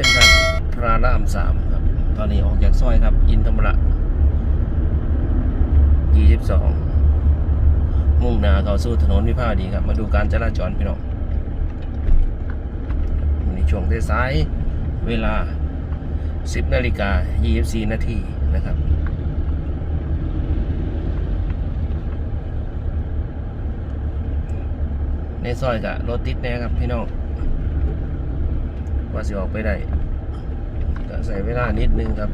ส้นทางพระรามสามครับ ตอนนี้ออกจากซอยครับ อินธรรมระ22 มุ่งหน้าเข้าสู่ถนนวิภาวดีครับ มาดูการจราจรพี่น้องวันนี้ช่วงสายเวลา 10นาฬิกา24นาทีนะครับในซอยกะรถติดแน่ครับพี่น้อง ว่าสิออกไปได้ก็ใส่เวลานิดนึงครับ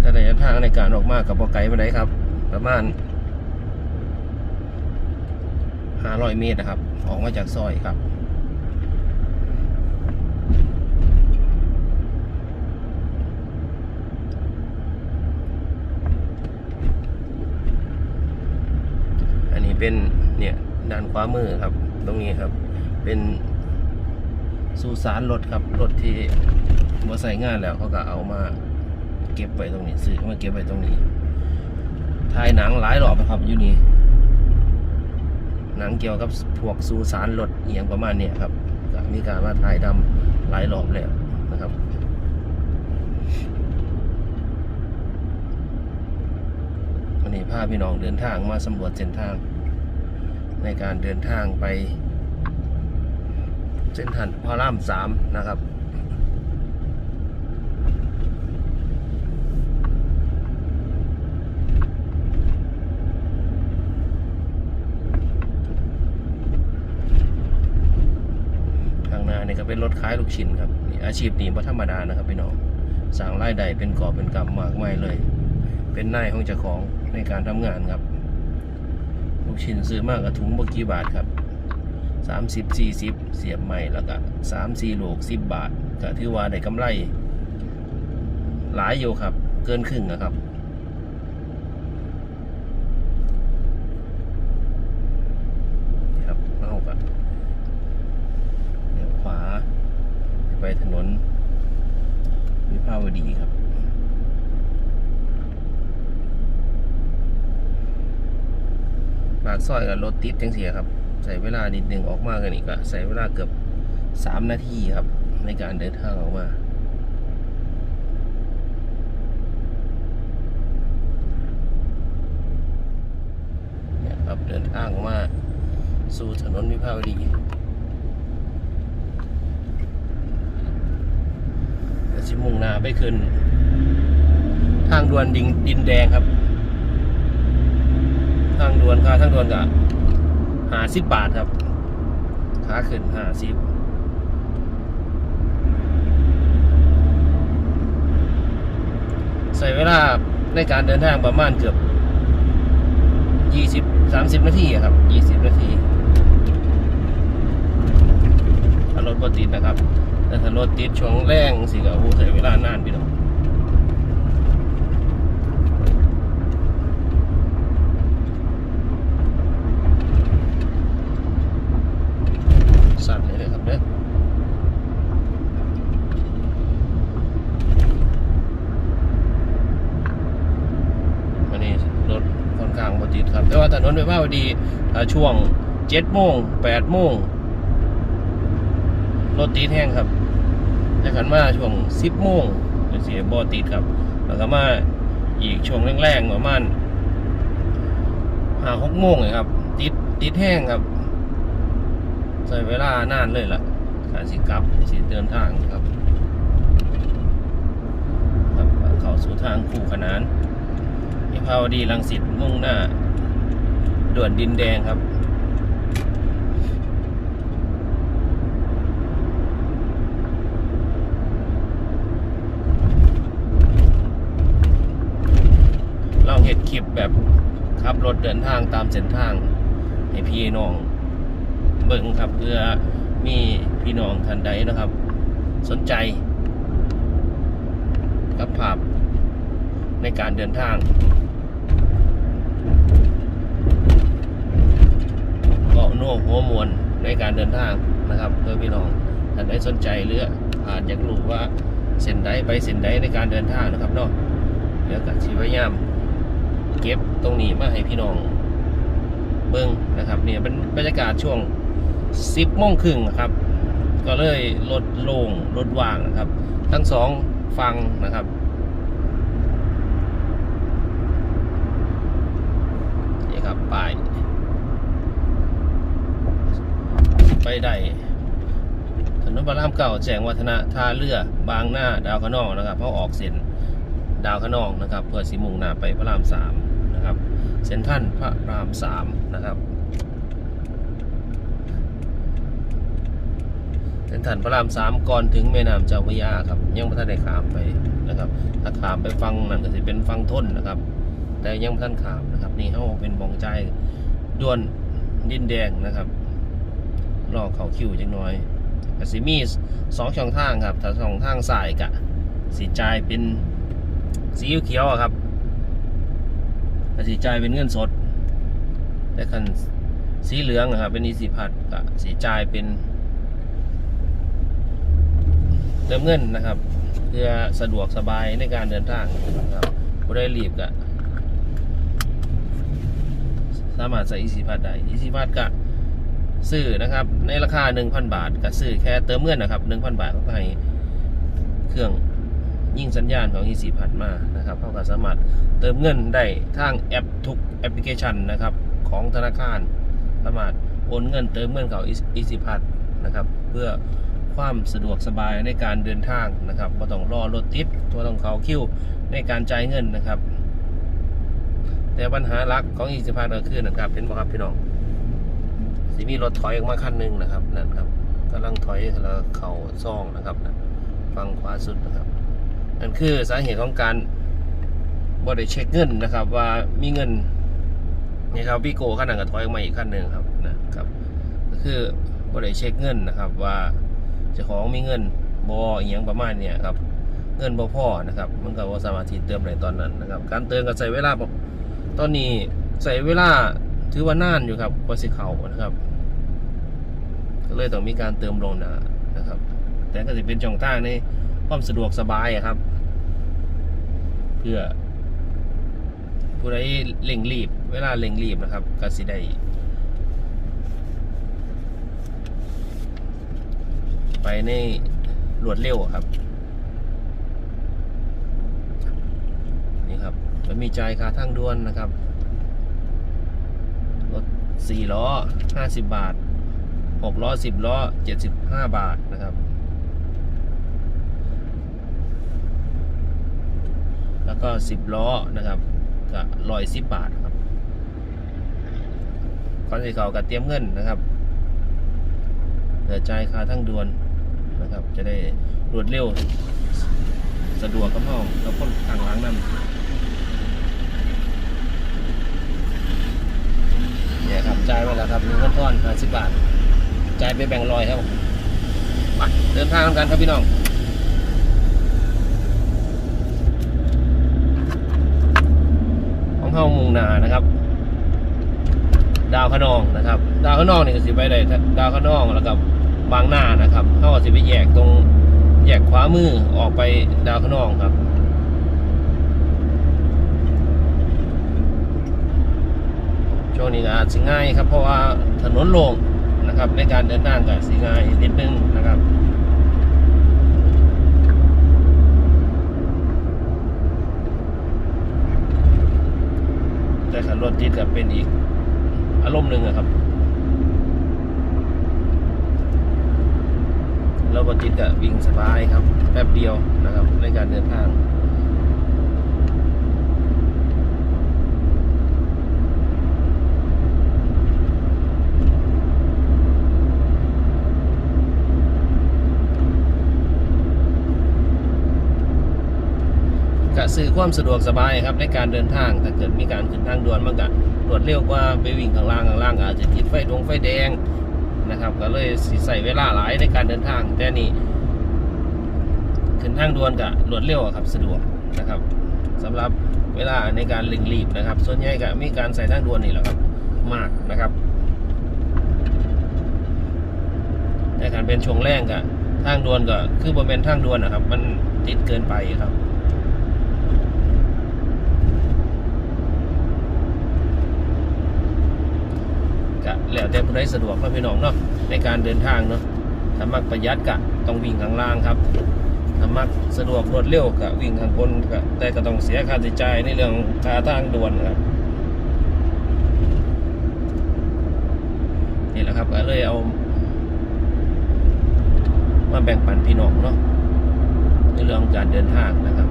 แต่ระยะทางในการออกมากับปอไกลไปไหนครับ ประมาณ500เมตรนะครับ ออกมาจากซอยครับอันนี้เป็นเนี่ยด้านขวามือครับ ตรงนี้ครับ เป็น สุสานรถครับรถที่มาใส่งานแล้วเขาก็เอามาเก็บไว้ตรงนี้ซื้อมาเก็บไว้ตรงนี้ถ่ายหนังหลายรอบนะครับอยู่นี่หนังเกี่ยวกับพวกสุสานรถเอียงประมาณเนี้ยครับมีการมาถ่ายทำหลายรอบแล้วนะครับวันนี้พาพี่น้องเดินทางมาสำรวจเส้นทาง ในการเดินทางไป เส้นทางพระรามสามนะครับทางหน้านี่ก็เป็นรถขายลูกชิ้นครับ อาชีพนี้บ่ธรรมดานะครับพี่น้องสร้างรายได้เป็นกอบเป็นกำมากไมายเลย เป็นนายของเจ้าของในการทำงานครับ ลูกชิ้นซื้อมากกับถุงบกี่บาทครับ สามสิบสี่สิบเสียบใหม่แล้วก็สามสี่โลกสิบบาทก็ถือว่าได้กำไร หลายอยู่ครับ เกินครึ่งนะครับครับเอาครับเลี้ยวขวา ไปถนนวิภาวดีครับปากซอยกับรถติดจังเสียครับ ใส่เวลานิดหนึ่งออกมากันอีกก็ใส่เวลาเกือบสามนาทีครับ ในการเดินทางออกมาเนี่ยครับเดินทางออกมาสู่ถนนวิภาวดีแต่ชิมุ่งหน้าไปขึ้น ทางด่วนดิงดินแดงครับ ทางด่วนค่าทางด่วนก็ หาสิบบาทครับขาขึ้นหาสิบใส่เวลาในการเดินทางประมาณเกือบยี่สิบสามสิบนาทีครับยี่สิบนาทีถ้ารถปติดนะครับ แต่ถ้ารถติดช่วงแรงสิก็โอ้ใช้เวลานานพี่น้อง สั่นเลยเลยครับเด้อวันนี้รถค่อนข้างบติด รับแต่ว่าถนนไปว่าดีช่วงเจ็ดโมงแปดโมงรถติดแห้งครับแต่ขันมาช่วงสิบโมงจะเสียบอติดครับ แล้วก็มาอีกช่วงแรงๆประมาณห้าหกโมงเลยครับ ติดติดแห้งครับใช้เวลานานเลยล่ะการสิกลับสิเดินทางครับ ครับ เข้าสู่ทางคู่ขนานมีภาวดีรังสิตมุ่งหน้า ด่วนดินแดงครับเราเห็นคลิปแบบขับรถเดินทางตามเส้นทาง ให้พี่น้อง เบิ่งครับเพื่อมีพี่น้องท่านใดนะครับ สนใจ กับภาพในการเดินทาง เกาะโน่หัวมวลในการเดินทางนะครับเพื่อพี่น้องท่านใดสนใจหรืออาจจะรู้ว่าเส้นใดไปเส้นใดในการเดินทางนะครับเนาะเดี๋ยวกับชีพยายามเก็บตรงนี้มาให้พี่น้องเบิ้งนะครับเนี่ยเป็นบรรยากาศช่วง10โมงครึ่งครับ ก็เลยรถโล่งรถว่างนะครับ ทั้งสองฟังนะครับ นี่ครับป้าย ได้ถนนพระรามเก่าแจ้งวัฒนะท่าเรือบางหน้าดาวขนองนะครับเพราะออกเส้นดาวขนองนะครับ เพื่อสีมุ่งหน้าไปพระรามสามนะครับเส้นท่านพระรามสามนะครับเส้นท่านพระรามสามก่อนถึงแม่น้ำเจ้าพระยาครับ ยังไม่ทันได้ขามไปนะครับ ถ้าขามไปฟังนั่นก็จะเป็นฟังทนนะครับ แต่ยังไม่ทันขามนะครับ นี่เขาเป็นบองใจด่วนดินแดงนะครับ รอเขาคิวจังน้อยกสิมีสองช่องทางครับถ้าช่องทางสายกะสีจ่ายเป็นสีเขียวครับกสีจ่ายเป็นเงินสด แต่คันสีเหลืองครับเป็นอีสิพัดกะสีจ่ายเป็นเติมเงินนะครับ เพื่อสะดวกสบายในการเดินทางนะครับบ่ได้รีบกะสามารถใส่อีซีพัดได้อีซีพัดกะ ซื้อนะครับ ในราคา 1,000 บาทก็ซื้อแค่เติมเงินนะครับ 1,000 บาทเขาก็ให้เครื่องยิ่งสัญญาณของอีซีพัดมานะครับเขาก็สามารถเติมเงินได้ทางแอปทุกแอปพลิเคชันนะครับของธนาคาร สามารถโอนเงินเติมเงินเขาอีซีพัดนะครับเพื่อความสะดวกสบายในการเดินทางนะครับไม่ต้องรอรถติดไม่ต้องเขาคิวในการจ่ายเงินนะครับ แต่ปัญหาหลักของอีสิพาก็คือนะครับเป็นบ่ครับพี่น้อง สิมีรถถอยออกมาคันหนึ่งนะครับนั่นครับกำลังถอยแล้วเข่าซ่องนะครับนะฟังขวาสุดนะครับนั่นคือสาเหตุของการบ่ได้เช็คเงินนะครับ ว่ามีเงินนี่ครับวิโก้คันนั้นก็ถอยออกมาอีกคันหนึ่งครับนะครับก็คือบ่ได้เช็คเงินนะครับ ว่าเจ้าของมีเงินบ่ออีหยังประมาณเนี้ยครับเงินบ่พ่อนะครับ มันก็บ่าสามารถเติมได้ตอนนั้นนะครับ การเติมก็ใช้เวลาตอนนี้ใส่เวลา ถือว่านานอยู่ครับกว่าสิเขานะครับก็เลยต้องมีการเติมลงนานะครับ แต่ก็จะเป็นช่องทางในความสะดวกสบายครับ เพื่อ ผู้ใดเร่งรีบ เวลาเร่งรีบนะครับก็สิได้ไปในรวดเร็วครับ นี่ครับมันมีจ่ายค่าทางด่วนนะครับ สี่ล้อห้าสิบบาทหกล้อสิบล้อเจ็ดสิบห้าบาทนะครับ แล้วก็สิบล้อนะครับก็ร้อยสิบบาทครับคอนเสิเขากับเตรียมเงินนะครับเหลือจ่ายค่าทางดวนนะครับ จะได้รวดเร็ว สะดวกกับห้องกับคนทางหล้างนั่น เนี่ยครับจ่ายไปแล้วครับหนึ่งก้อนทอนห้าสิบบาทจ่ายไปแบ่งค์ร้อยครับไปเดินทางกันครับพี่น้องของเข้ามุงนานะครับ ดาวขนองนะครับ ดาวขนองนี่ก็สิไปได้ดาวขนองแล้วกับบางหน้านะครับเขาสิไปแยกตรงแยกขวามือออกไปดาวขนองครับ ช่วงนี้อาจสิง่ายครับ เพราะว่าถนนโล่งนะครับ ในการเดินทางก็สิง่ายนิดนึงนะครับแต่ขันรถติดก็เป็นอีกอารมณ์หนึ่งอะครับแล้วรถติดก็วิ่งสบายครับแป๊บเดียวนะครับในการเดินทาง ก็สื่อ ความสะดวกสบายครับในการเดินทางถ้าเกิดมีการขึ้นทางด่วนมันก็รวดเร็วกว่าไปวิ่งข้างล่างข้างล่างอาจจะติดไฟดวงไฟแดงนะครับ ก็เลยใส่เวลาหลายในการเดินทาง แต่นี่ขึ้นทางด่วนก็รวดเร็วครับสะดวกนะครับสำหรับเวลาในการเร่งรีบนะครับ ส่วนใหญ่ก็มีการใส่ทางด่วนนี่แหละครับมากนะครับในการเป็นช่วงแรกก็ทางด่วนก็คือบริเวณทางด่วนนะครับ มันติดเกินไปครับ ก็แล้วแต่ผู้ใดสะดวกเนาะพี่น้องเนาะในการเดินทางเนาะถ้ามักประหยัดก็ต้องวิ่งข้างล่างครับถ้ามักสะดวกรวดเร็วก็วิ่งข้างบนก็แต่ก็ต้องเสียค่าใช้จ่ายในเรื่องค่าทางด่วนครับนี่แหละครับก็เลยเอา มาแบ่งปันพี่น้องเนาะในเรื่องของการเดินทางนะครับ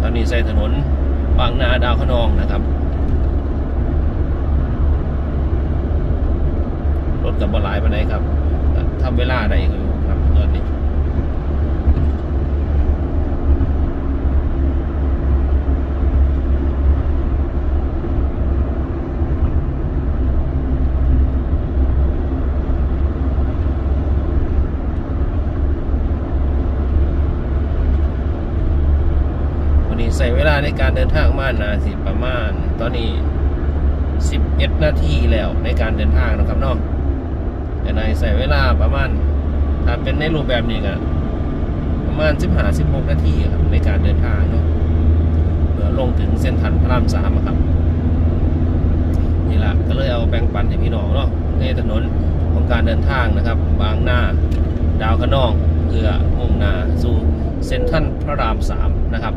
ตอนนี้ใส่ถนนบางนาดาวขนองนะครับ รถกับบหลายไปไหนใดครับทำเวลาได้อยู่ครับตอนนี้วันนี้ใส่เวลาในการเดินทางมานาสิประมาณ ตอนนี้ 11 นาทีแล้วในการเดินทางนะครับเนาะ แต่ในใส่เวลาประมาณถ้าเป็นในรูปแบบนี้ก็ประมาณ15 16นาทีครับในการเดินทางเนาะเพื่อลงถึงเส้นทันพระรามสามครับนี่แหละก็เลยเอาแบ่งปันให้พี่น้องเนาะในถนนของการเดินทางนะครับ บางหน้าดาวขนองเพื่อมุ่งหน้าสู่เส้นทันพระรามสามนะครับ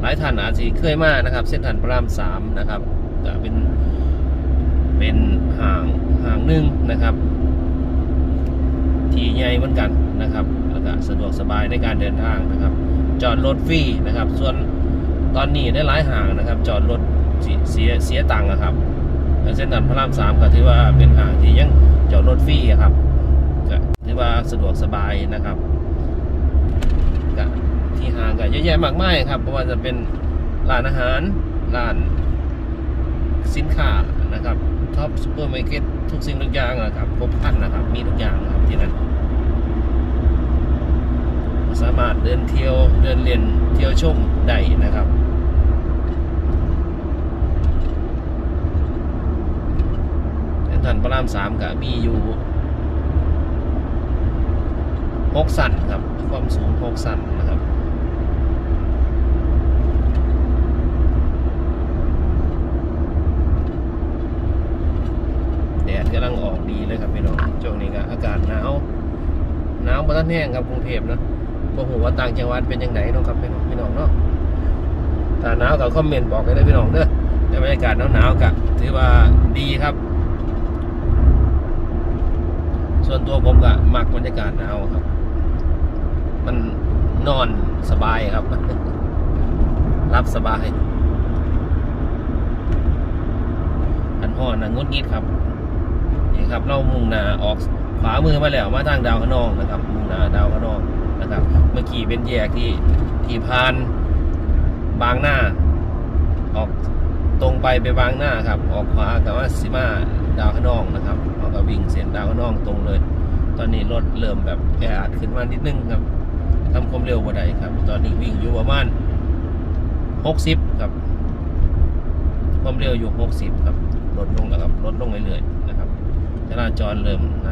หลายท่านอาจจะเคยมานะครับ เส้นทันพระรามสามนะครับก็เป็น เป็นห่างห่างหนึ่งนะครับ ที่ใหญ่เหมือนกันนะครับแล้วก็สะดวกสบายในการเดินทางนะครับ จอดรถฟรีนะครับ ส่วนตอนนี้ได้หลายห่างนะครับ จอดรถเสียเสียตังค์อะครับเส้นทันพระรามสามก็ถือว่าเป็นห่างที่ยังจอดรถฟรีอะครับก็ถือว่าสะดวกสบายนะครับก็ที่ห่างกันเยอะแยะมากมายครับเพราะว่าจะเป็นร้านอาหารร้านสินค้า นะครับท็อปซูเปอร์มาร์เก็ตทุกสิ่งทุกอย่างนะครับครบครันนะครับ มีทุกอย่างนะครับที่นั่นสามารถเดินเที่ยวเดินเล่นเที่ยวชมได้นะครับเส้นทางพระรามสามก็มีอยู่หกสันครับ ความสูงหกสันนะครับ แดดกำลังออกดีเลยครับพี่น้องช่วงนี้ก็อากาศหนาวหนาวมาตั้ง แห้งครับกรุงเทพนะบ่หูว่าต่างจังหวัดเป็นยังไงเนาะครับพี่น้องน้องเนาะถ้าหนาวก็คอมเมนต์บอกเลยนะพี่น้องเด้อแต่บรรยากาศหนาวๆก็ถือว่าดีครับ ส่วนตัวผมก็มักบรรยากาศหนาวครับ มันนอนสบายครับ รับสบายอันห่อนนะงดงิดครับนี่ครับ เรามุ่งหน้าออก ขวามือมาแล้วมาทางดาวขนองนะครับมุ่งหน้าดาวขนองนะครับ เมื่อกี้เป็นแยกที่ที่พานบางหน้า ออกตรงไปไปบางหน้าครับ ออกขวากับว่าสิมาดาวขนองนะครับเราก็วิ่งเส้นดาวขนองตรงเลย ตอนนี้รถเริ่มแบบแออัดขึ้นมานิดนึงครับทำความเร็วบ่ได้ครับ ตอนนี้วิ่งอยู่ประมาณ60 ครับ ความเร็วอยู่ 60 ครับลดลงแล้วครับลดลงเรื่อยๆนะครับจราจรเริ่มใน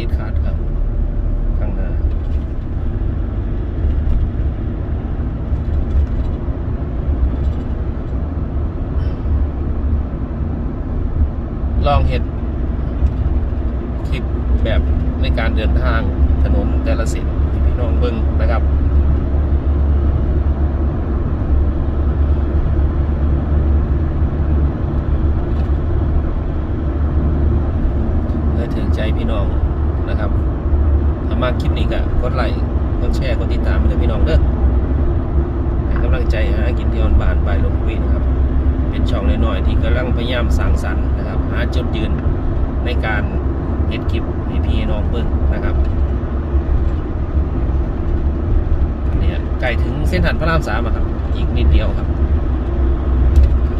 ติดขาดครับ ข้างหน้าลองเห็ดคลิปแบบในการเดินทางถนนแต่ละส้นที่พี่น้องเบิ่งนะครับเพื่อถึงใจพี่น้อง นะครับถ้ามาคลิปนี้ก็กดไลค์กดแชร์กดติดตามเลยพี่น้องเด้อให้กำลังใจหากินที่ออนบานไปลงคุยนะครับ เป็นช่องน้อยๆที่กำลังพยายามสร้างสรรค์นะครับ หาจุดยืนในการเฮ็ดคลิปให้พี่น้องเบิ่งนะครับเนี่ยใกล้ถึงเส้นทันพระรามสามครับ อีกนิดเดียวครับ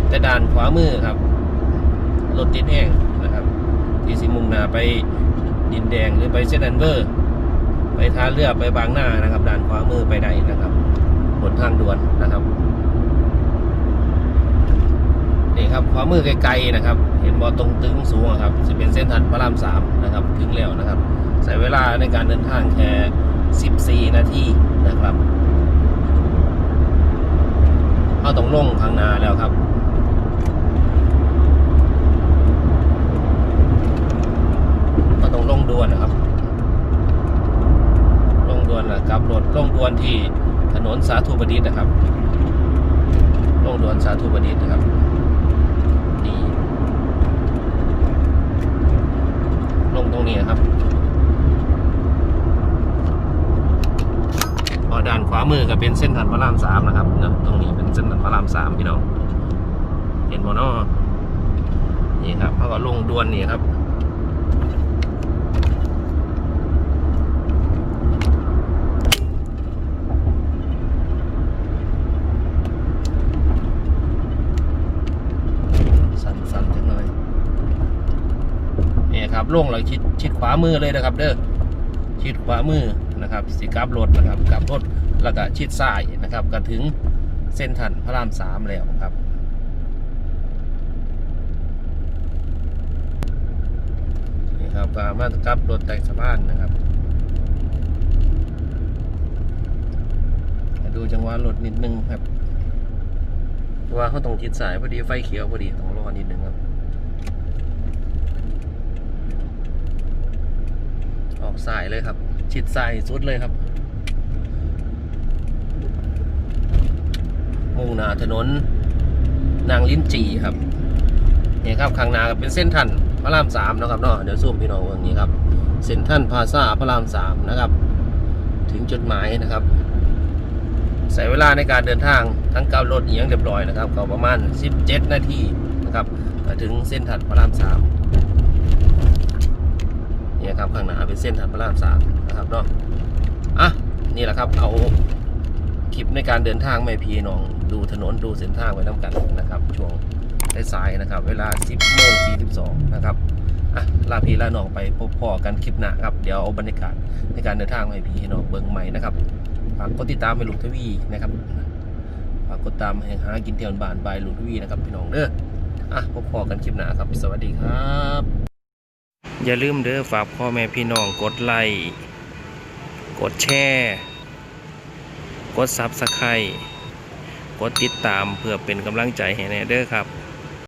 แต่ด่านขวามือครับรถติดแห้งนะครับ ที่สิมุ่งหน้าไป ดินแดงหรือไปเซนแอนเวอร์ ไปท่าเรือไปบางหน้านะครับด่านขวามือไปได้นะครับบนทางด่วนนะครับนี่ครับขวามือไกลๆนะครับ เห็นบอตรงตึงสูงครับจะเป็นเส้นทันพระรามสามนะครับถึงแล้วนะครับใช้เวลาในการเดินทางแค่ 14 นาทีนะครับเอาเขาต้องลงข้างหน้าแล้วครับ ต้องลงดวนนะครับ ลงดวนแล้วกลับรถลงดวนที่ถนนสาธุบดิษฐ์นะครับ ลงดวนสาธุบดิษฐ์นะครับนี่ลงตรงนี้นะครับพอด้านขวามือก็เป็นเส้นถันพระรามสามนะครับเนะตรงนี้เป็นเส้นถันพระรามสามพี่น้องเห็นบอนอนี่ครับเขาก็ลงดวนนี่ครับ สั่นสั่นจังเลยนี่ครับ ลงเราชิดชิดขวามือเลยนะครับ เด้อชิดขวามือนะครับสิกลับรถนะครับกลับรถแล้วก็ชิดซ้ายนะครับก็ถึงเส้นทันพระรามสามแล้วครับนี่ครับก็มากลับรถแต่งสะพานนะครับดูจังหวะรถนิดนึงครับว่าเขาต้องชิดสายพอดีไฟเขียวพอดีต้องรอนิดนึงครับ ออกสายเลยครับ ชิดสายสุดเลยครับมุ่งหน้าถนน นางลิ้นจีครับนี่ครับข้างหน้าเป็นเส้นทันพระรามสามนะครับเนาะเดี๋ยวซูมพี่น้องอย่างนี้ครับเส้นทันพาซาพระรามสามนะครับ ถึงจุดหมายนะครับใช้เวลาในการเดินทางทั้งเก้ารถเอียงเรียบร้อยนะครับก็ประมาณ 17 นาทีนะครับถึงเส้นถัดพระรามสาม นี่ยครับข้างหน้าเป็นเส้นถัดพระรามสามนะครับเนาะอะนี่แหละครับเอาคลิปในการเดินทางไม่พีน้องดูถนนดูเส้นทางไว้น้ำกันนะครับ ช่วงสายๆนะครับ เวลา 10โมง42นะครับอะลาพี่ลาน้องไปพบพ่อกันคลิปหน้าครับ เดี๋ยวเอาบรรยากาศในการเดินทางไม่พีน้องเบิ่งใหม่นะครับฝากกดติดตามไปลูกทวีนะครับฝากกดตามให้หากินเที่ยวบ้านบายลูกทวีนะครับพี่น้องเด้ออะพบพ่อกันคลิปหน้าครับ สวัสดีครับ อย่าลืมเด้อฝากพ่อแม่พี่น้องกดไลค์กดแชร์กดซับสไครต์กดติดตามเพื่อเป็นกำลังใจให้แน่เด้อครับ